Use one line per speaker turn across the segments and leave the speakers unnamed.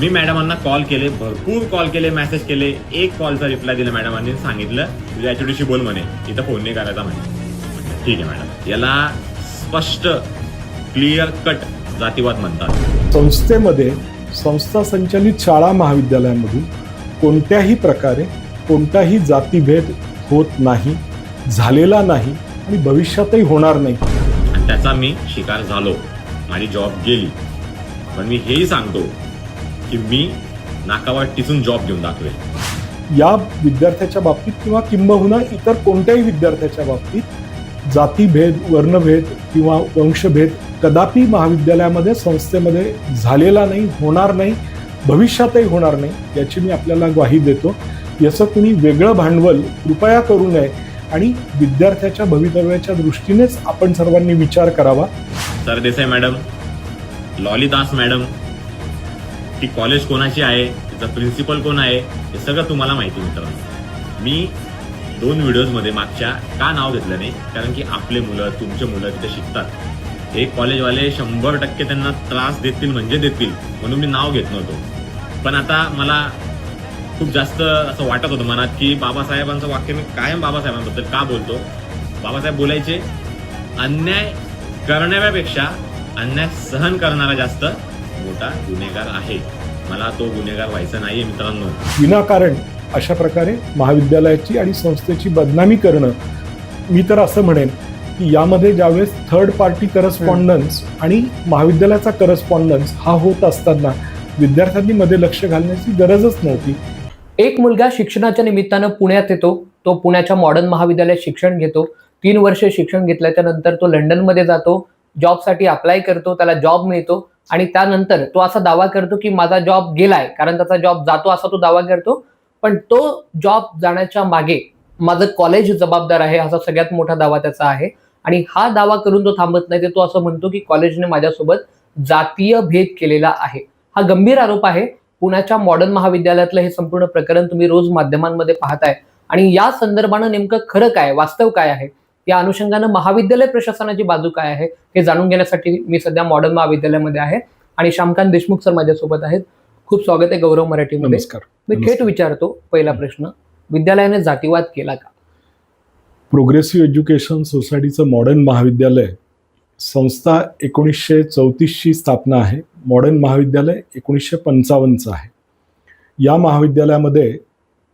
मी मॅडमांना कॉल केले भरपूर कॉल केले मेसेज केले. एक कॉलचा रिप्लाय दिला मॅडमांनी सांगितलं तुझ्या एचओडीशी बोल म्हणे. इथं फोन नाही करायचा म्हणे. ठीक आहे मॅडम. याला स्पष्ट क्लिअर कट जातीवाद म्हणतात.
संस्थेमध्ये संस्था संचलित शाळा महाविद्यालयांमधून कोणत्याही प्रकारे कोणताही जातीभेद होत नाही झालेला नाही आणि भविष्यातही होणार नाही.
आणि त्याचा मी शिकार झालो माझी जॉब गेली. पण मी हेही सांगतो की मी नाकावाट टिचून जॉब घेऊन दाखवेल.
या विद्यार्थ्याच्या बाबतीत किंवा किंबहुना इतर कोणत्याही विद्यार्थ्याच्या बाबतीत जातीभेद वर्णभेद किंवा वंशभेद कदापि महाविद्यालयामध्ये संस्थेमध्ये झालेला नाही होणार नाही भविष्यातही होणार नाही याची मी आपल्याला ग्वाही देतो. याचं कुणी वेगळं भांडवल कृपया करू नये आणि विद्यार्थ्याच्या भवितव्याच्या दृष्टीनेच आपण सर्वांनी विचार करावा.
सरदेसाई मॅडम लॉलीदास मॅडम ती कॉलेज कोणाची आहे तिचा प्रिन्सिपल कोण आहे हे सगळं तुम्हाला माहिती मित्रांनो मी दोन व्हिडिओजमध्ये मागच्या का नाव घेतलं नाही कारण की आपले मुलं तुमचे मुलं तिथे शिकतात. हे कॉलेजवाले शंभर टक्के त्यांना त्रास देतील म्हणजे देतील म्हणून मी नाव घेत नव्हतो. पण आता मला खूप जास्त असं वाटत होतं मनात की बाबासाहेबांचं वाक्य मी कायम बाबासाहेबांबद्दल का बोलतो? बाबासाहेब बोलायचे अन्याय करणाऱ्यापेक्षा अन्याय सहन करणारा जास्त मोठा गुन्हेगार आहे? मला तो गुन्हेगार व्हायचा नाहीये मित्रांनो.
विनाकारण अशा प्रकारे महाविद्यालयाची आणि संस्थेची बदनामी करणं मी तर असं म्हणेन की यामध्ये ज्यावेळेस थर्ड पार्टी करस्पॉन्डन्स आणि महाविद्यालयाचा करस्पॉन्डन्स हा होत असताना विद्यार्थ्यांनी मध्ये लक्ष घालण्याची गरजच नव्हती.
एक मुलगा शिक्षणाच्या निमित्तानं पुण्यात येतो तो पुण्याच्या मॉडर्न महाविद्यालयात शिक्षण घेतो तीन वर्ष शिक्षण घेतल्याच्या नंतर तो लंडनमध्ये जातो जॉबसाठी अप्लाय करतो त्याला जॉब मिळतो आणि त्यानंतर तो असा दावा करतो की माझा जॉब गेलाय कारण त्याचा जॉब जातो असा तो दावा करतो. पण तो जॉब जाण्याच्या मागे माझं कॉलेज जबाबदार आहे असा सगळ्यात मोठा दावा त्याचा आहे. आणि हा दावा करून तो थांबत नाही तर तो असं म्हणतो की कॉलेजने माझ्यासोबत जातीय भेद केलेला आहे. हा गंभीर आरोप आहे. पुण्याच्या मॉडर्न महाविद्यालयातलं हे संपूर्ण प्रकरण तुम्ही रोज माध्यमांमध्ये पाहताय. आणि या संदर्भानं नेमकं खरं काय वास्तव काय आहे? या अनुषंगानं महाविद्यालय प्रशासनाची बाजू काय आहे हे जाणून घेण्यासाठी मी सध्या मॉडर्न महाविद्यालयामध्ये आहे आणि श्यामकांत देशमुख सर माझ्यासोबत आहेत. खूप स्वागत आहे गौरव मराठीमध्ये.
नमस्कार.
मी थेट. विचारतो पहिला प्रश्न विद्यालयाने जातीवाद केला का?
प्रोग्रेसिव्ह एज्युकेशन सोसायटीचं मॉडर्न महाविद्यालय संस्था एकोणीसशे चौतीसची स्थापना आहे. मॉडर्न महाविद्यालय एकोणीसशे पंचावन्नचं आहे. या महाविद्यालयामध्ये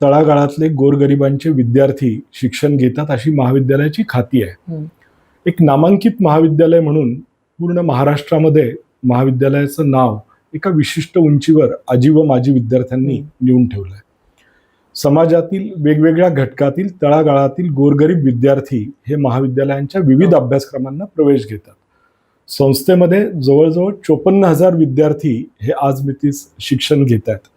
तळागाळातले गोरगरिबांचे विद्यार्थी शिक्षण घेतात अशी महाविद्यालयाची खाती आहे. एक नामांकित महाविद्यालय म्हणून पूर्ण महाराष्ट्रामध्ये महाविद्यालयाचं नाव एका विशिष्ट उंचीवर आजी व माजी विद्यार्थ्यांनी नेऊन ठेवलं आहे समाजातील वेगवेगळ्या घटकातील तळागाळातील गोरगरीब विद्यार्थी हे महाविद्यालयांच्या विविध अभ्यासक्रमांना प्रवेश घेतात. संस्थेमध्ये जवळजवळ चोपन्न हजार विद्यार्थी हे आज मितीस शिक्षण घेत आहेत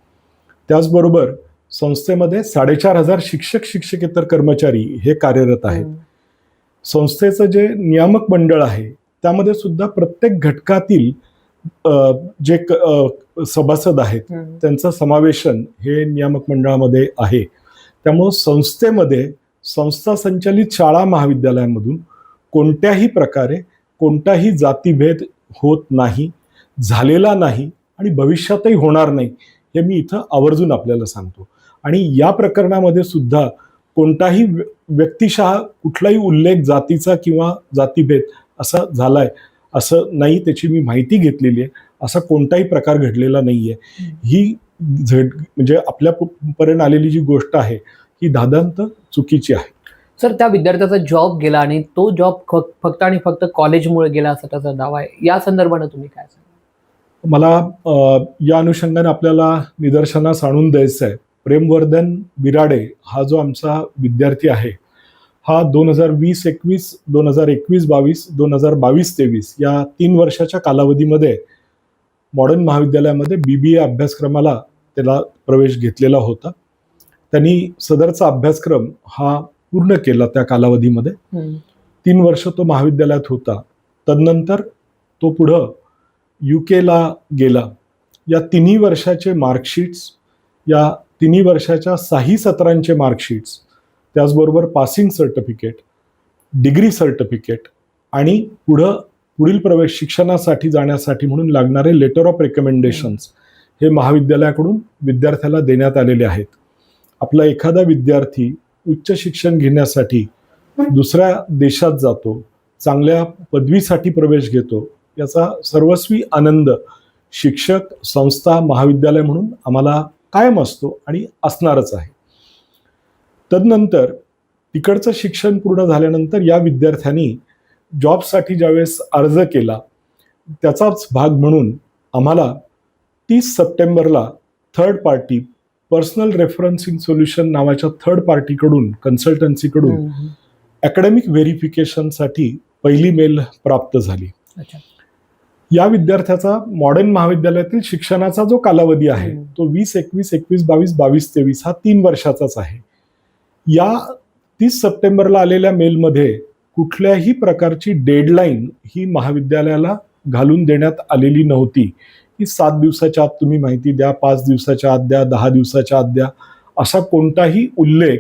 त्याचबरोबर संस्थेमध्ये साडेचार हजार शिक्षक शिक्षकेतर कर्मचारी हे कार्यरत आहेत. संस्थेचं जे नियामक मंडळ आहे त्यामध्ये सुद्धा प्रत्येक घटकातील जे सभासद आहेत. त्यांचं समावेशन हे नियामक मंडळामध्ये आहे. त्यामुळं संस्थेमध्ये संस्था संचलित शाळा महाविद्यालयांमधून कोणत्याही प्रकारे कोणताही जातीभेद होत नाही झालेला नाही आणि भविष्यातही होणार नाही हे मी इथं आवर्जून आपल्याला सांगतो. आणि या प्रकरणामध्ये सुद्धा कोणताही व्य- व्यक्तिशः कुठलाही उल्लेख जातीचा किंवा जातीभेद असा झालाय असं नाही त्याची मी माहिती घेतलेली आहे. असा कोणताही प्रकार घडलेला नाहीये. ही झड म्हणजे आपल्यापर्यंत आलेली जी गोष्ट आहे ही दादांत चुकीची आहे.
सर त्या विद्यार्थ्याचा जॉब गेला आणि तो जॉब फक्त आणि फक्त कॉलेजमुळे गेला असा त्याचा दावा आहे. या संदर्भानं तुम्ही काय सांगा
मला या अनुषंगाने आपल्याला निदर्शनास आणून द्यायचं आहे प्रेमवर्धन बिराडे हा जो आमचा विद्यार्थी आहे हा दोन हजार वीस एकवीस दोन हजार एकवीस बावीस दोन हजार बावीस तेवीस या तीन वर्षाच्या कालावधीमध्ये मॉडर्न महाविद्यालयामध्ये बी बी ए अभ्यासक्रमाला त्याला प्रवेश घेतलेला होता. त्यांनी सदरचा अभ्यासक्रम हा पूर्ण केला त्या कालावधीमध्ये. तीन वर्ष तो महाविद्यालयात होता. तदनंतर तो पुढं यू केला गेला. या तिन्ही वर्षाचे मार्कशीट्स या तिन्ही वर्षाच्या साही सत्रांचे मार्कशीट्स त्याचबरोबर पासिंग सर्टिफिकेट डिग्री सर्टिफिकेट आणि पुढं पुढील प्रवेश शिक्षणासाठी जाण्यासाठी म्हणून लागणारे लेटर ऑफ रेकमेंडेशन्स हे महाविद्यालयाकडून विद्यार्थ्याला देण्यात आलेले आहेत. आपला एखादा विद्यार्थी उच्च शिक्षण घेण्यासाठी दुसऱ्या देशात जातो चांगल्या पदवीसाठी प्रवेश घेतो याचा सर्वस्वी आनंद शिक्षक संस्था महाविद्यालय म्हणून आम्हाला कायम असतो आणि असणारच आहे. तदनंतर तिकडचं शिक्षण पूर्ण झाल्यानंतर या विद्यार्थ्यांनी जॉबसाठी ज्यावेळेस अर्ज केला त्याचाच भाग म्हणून आम्हाला तीस सप्टेंबरला third party personal referencing solution नावाच्या थर्ड पार्टीकडून कन्सल्टन्सीकडून. अकॅडमिक व्हेरिफिकेशनसाठी पहिली मेल प्राप्त झाली. या विद्यार्थ्याचा मॉडर्न महाविद्यालयातील शिक्षणाचा जो कालावधी आहे. तो वीस एकवीस एकवीस बावीस बावीस तेवीस हा तीन वर्षाचाच आहे. या तीस सप्टेंबरला आलेल्या मेलमध्ये कुठल्याही प्रकारची डेडलाईन ही महाविद्यालयाला घालून देण्यात आलेली नव्हती. की सात दिवसाच्या आत तुम्ही माहिती द्या पाच दिवसाच्या आत द्या दहा दिवसाच्या आत द्या असा कोणताही उल्लेख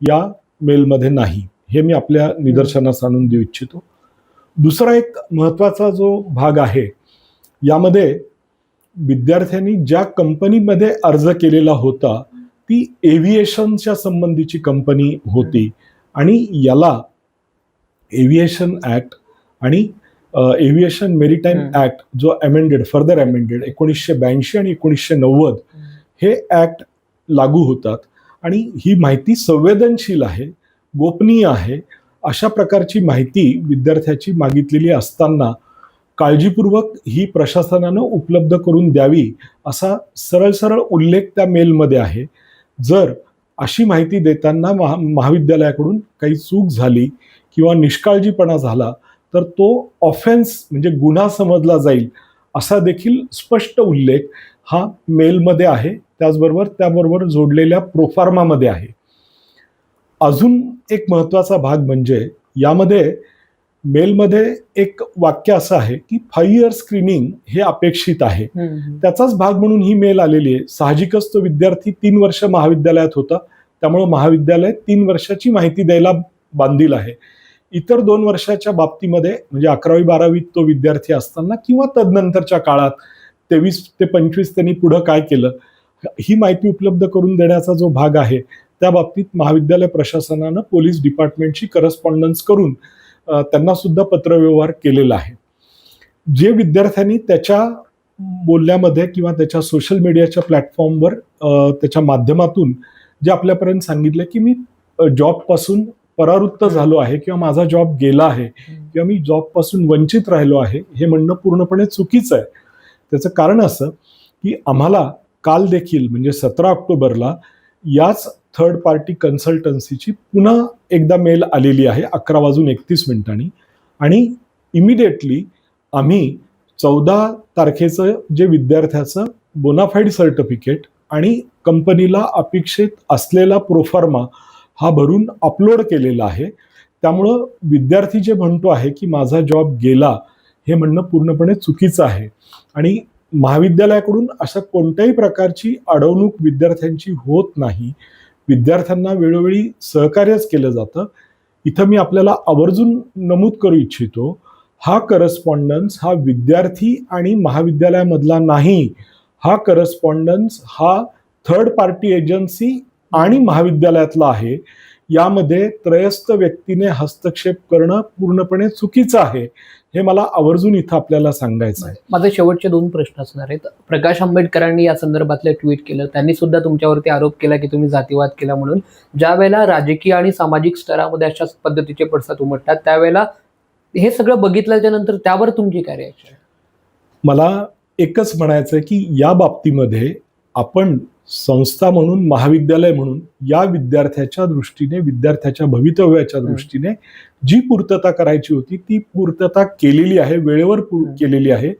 या मेलमध्ये नाही. हे मी आपल्या निदर्शनास आणून देऊ इच्छितो. दुसरा एक महत्त्वाचा जो भाग आहे यामध्ये विद्यार्थ्यांनी ज्या कंपनीमध्ये अर्ज केलेला होता ती एव्हिएशनच्या संबंधीची कंपनी होती. आणि याला एव्हिएशन ऍक्ट आणि एव्हिएशन मेरिटाईम. ऍक्ट जो अमेंडेड फर्दर अमेंडेड एकोणीसशे ब्याऐंशी आणि एकोणीसशे नव्वद हे ऍक्ट लागू होतात. आणि ही माहिती संवेदनशील आहे गोपनीय आहे. अशा प्रकारची माहिती विद्यार्थ्याची मागितलेली असताना काळजीपूर्वक ही प्रशासनानं उपलब्ध करून द्यावी असा सरळ सरळ उल्लेख त्या मेलमध्ये आहे. जर अशी माहिती देताना महा महाविद्यालयाकडून काही चूक झाली किंवा निष्काळजीपणा झाला तर तो ऑफेन्स म्हणजे गुन्हा समजला जाईल असा देखील स्पष्ट उल्लेख हा मेलमध्ये आहे. त्याचबरोबर त्याबरोबर जोडलेल्या प्रोफार्मामध्ये आहे. अजून एक महत्त्वाचा भाग म्हणजे यामध्ये मेलमध्ये एक वाक्य असं आहे की फाईव्ह इयर स्क्रीनिंग हे अपेक्षित आहे. त्याचाच भाग म्हणून ही मेल आलेली आहे. साहजिकच तो विद्यार्थी तीन वर्ष महाविद्यालयात होता. त्यामुळे महाविद्यालय तीन वर्षाची माहिती द्यायला बांधील आहे. इतर दोन वर्षाच्या बाबतीमध्ये म्हणजे अकरावी बारावीत तो विद्यार्थी असताना किंवा तदनंतरच्या काळात तेवीस ते पंचवीस त्यांनी पुढं काय केलं ही माहिती उपलब्ध करून देण्याचा जो भाग आहे त्या बाबतीत महाविद्यालय प्रशासनानं पोलीस डिपार्टमेंटशी करस्पॉन्डन्स करून त्यांना सुद्धा पत्रव्यवहार केलेला आहे. जे विद्यार्थ्यांनी त्याच्या बोलण्यामध्ये किंवा त्याच्या सोशल मीडियाच्या प्लॅटफॉर्मवर त्याच्या माध्यमातून जे आपल्यापर्यंत सांगितलं की मी जॉबपासून परावृत्त झालो आहे किंवा माझा जॉब गेला आहे किंवा मी जॉबपासून वंचित राहिलो आहे हे म्हणणं पूर्णपणे चुकीचं आहे. त्याचं कारण असं की आम्हाला काल देखील म्हणजे सतरा ऑक्टोबरला याच थर्ड पार्टी कन्सल्टन्सीची पुन्हा एकदा मेल आलेली आहे अकरा वाजून एकतीस मिनिटांनी. आणि इमिडिएटली आम्ही चौदा तारखेचं जे विद्यार्थ्याचं बोनाफाईड सर्टिफिकेट आणि कंपनीला अपेक्षित असलेला प्रोफार्मा हा भरून अपलोड केलेला आहे. त्यामुळं विद्यार्थी जे म्हणतो आहे की माझा जॉब गेला हे म्हणणं पूर्णपणे चुकीचं आहे. आणि महाविद्यालयाकडून अशा कोणत्याही प्रकारची अडवणूक विद्यार्थ्यांची होत नाही. विद्यार्थ्यांना वेळोवेळी सहकार्यच केलं जातं. इथं मी आपल्याला आवर्जून नमूद करू इच्छितो हा करस्पॉन्डन्स हा विद्यार्थी आणि महाविद्यालयामधला नाही. हा करस्पॉन्डन्स हा थर्ड पार्टी एजन्सी आणि महाविद्यालयातला आहे. यामध्ये त्रयस्थ व्यक्तीने हस्तक्षेप करणं पूर्णपणे चुकीचं आहे हे मला आवर्जून इथं आपल्याला सांगायचं आहे.
माझे शेवटचे दोन प्रश्न असणार आहेत. प्रकाश आंबेडकरांनी या संदर्भातलं ट्विट केलं त्यांनी सुद्धा तुमच्यावरती आरोप केला की तुम्ही जातीवाद केला म्हणून. ज्या वेळेला राजकीय आणि सामाजिक स्तरामध्ये अशा पद्धतीचे पडसाद उमटतात त्यावेळेला हे सगळं बघितल्याच्या नंतर त्यावर तुमची काय रिॲक्शन
मला एकच म्हणायचं आहे की या बाबतीमध्ये आपण संस्था म्हणून महाविद्यालय म्हणून या विद्यार्थ्याच्या दृष्टीने विद्यार्थ्याच्या भवितव्याच्या. दृष्टीने जी पूर्तता करायची होती ती पूर्तता केलेली आहे वेळेवर. केलेली आहे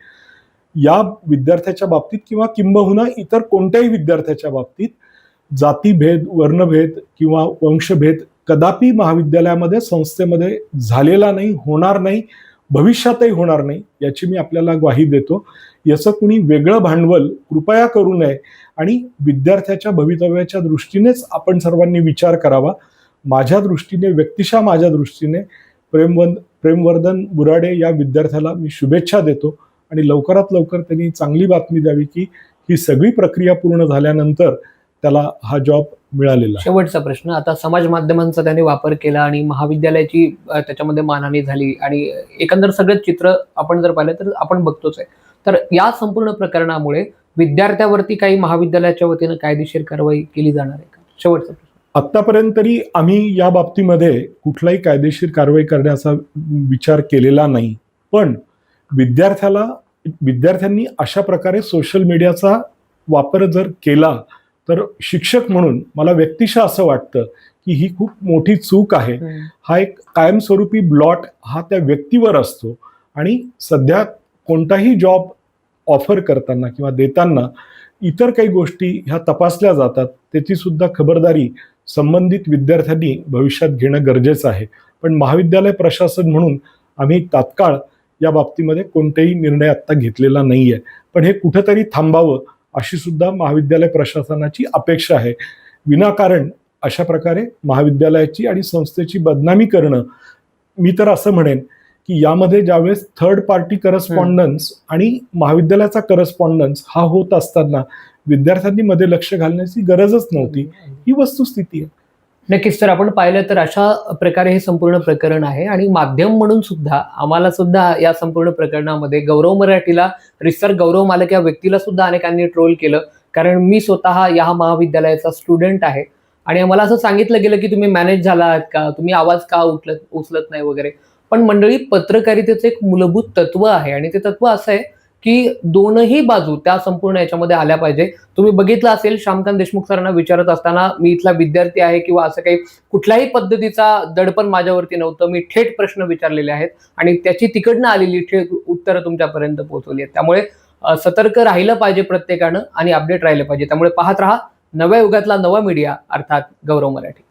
या विद्यार्थ्याच्या बाबतीत किंवा किंबहुना इतर कोणत्याही विद्यार्थ्याच्या बाबतीत जातीभेद वर्णभेद किंवा वंशभेद कदापि महाविद्यालयामध्ये संस्थेमध्ये झालेला नाही होणार नाही भविष्यातही होणार नाही याची मी आपल्याला ग्वाही देतो याचं कुणी वेगळं भांडवल कृपया करू नये आणि विद्यार्थ्याच्या भवितव्याच्या दृष्टीनेच आपण सर्वांनी विचार करावा. माझ्या दृष्टीने व्यक्तिशः माझ्या दृष्टीने प्रेमवंद प्रेमवर्धन बुराडे या विद्यार्थ्याला मी शुभेच्छा देतो आणि लवकरात लवकर त्यांनी चांगली बातमी द्यावी की ही सगळी प्रक्रिया पूर्ण झाल्यानंतर त्याला हा जॉब मिळालेला
शेवटचा प्रश्न आता समाज माध्यमांचा त्याने वापर केला आणि महाविद्यालयाची त्याच्यामध्ये मानहानी झाली आणि एकंदर सगळं चित्र आपण जर पाहिलं तर आपण बघतोच आहे. तर या संपूर्ण प्रकरणामुळे विद्यार्थ्यावरती काही महाविद्यालयाच्या वतीनं कायदेशीर कारवाई केली जाणार आहे का? शेवटचा प्रश्न.
आत्तापर्यंत तरी आम्ही या बाबतीमध्ये कुठलाही कायदेशीर कारवाई करण्याचा विचार केलेला नाही. पण विद्यार्थ्याला विद्यार्थ्यांनी अशा प्रकारे सोशल मीडियाचा वापर जर केला तर शिक्षक म्हणून मला व्यक्तिशः असं वाटतं की ही खूप मोठी चूक आहे. हा एक कायमस्वरूपी ब्लॉट हा त्या व्यक्तीवर असतो. आणि सध्या कोणताही जॉब ऑफर करताना किंवा देताना इतर काही गोष्टी ह्या तपासल्या जातात त्याची सुद्धा खबरदारी संबंधित विद्यार्थ्यांनी भविष्यात घेणं गरजेचं आहे. पण महाविद्यालय प्रशासन म्हणून आम्ही तात्काळ या बाबतीमध्ये कोणतेही निर्णय आत्ता घेतलेला नाही आहे पण हे कुठंतरी थांबावं अशी सुद्धा महाविद्यालय प्रशासनाची अपेक्षा आहे. विनाकारण अशा प्रकारे महाविद्यालयाची आणि संस्थेची बदनामी करणं मी तर असं म्हणेन की यामध्ये ज्यावेळेस थर्ड पार्टी करस्पॉन्डन्स आणि महाविद्यालयाचा करस्पॉन्डन्स हा होत असताना विद्यार्थ्यांनी मध्ये लक्ष घालण्याची गरजच नव्हती. ही वस्तुस्थिती आहे.
नक्कीच तर आपण पाहिलं तर अशा प्रकारे हे संपूर्ण प्रकरण आहे आणि माध्यम म्हणून सुद्धा आम्हाला सुद्धा या संपूर्ण प्रकरणामध्ये गौरव मराठीला रिसर गौरव मालक या व्यक्तीला सुद्धा अनेकांनी ट्रोल केलं. कारण मी स्वतः या महाविद्यालयाचा स्टुडंट आहे. आणि मला असं सांगितलं गेलं की तुम्ही मॅनेज झाला आहात का? तुम्ही आवाज का उचलत उचलत नाही वगैरे? पण मंडळी पत्रकारितेचं एक मूलभूत तत्व आहे आणि ते तत्व असं आहे की दोनही बाजू त्या संपूर्ण याच्यामध्ये आल्या पाहिजे. तुम्ही बघितलं असेल श्यामकांत देशमुख सरांना विचारत असताना मी इथला विद्यार्थी आहे किंवा असं काही कुठल्याही पद्धतीचा दडपण माझ्यावरती नव्हतं. मी थेट प्रश्न विचारलेले आहेत आणि त्याची तिकडनं आलेली थेट उत्तरं तुमच्यापर्यंत पोहोचवली आहेत. त्यामुळे सतर्क राहिलं पाहिजे प्रत्येकानं आणि अपडेट राहिलं पाहिजे. त्यामुळे पाहत राहा नव्या युगातला नवा मीडिया अर्थात गौरव मराठी.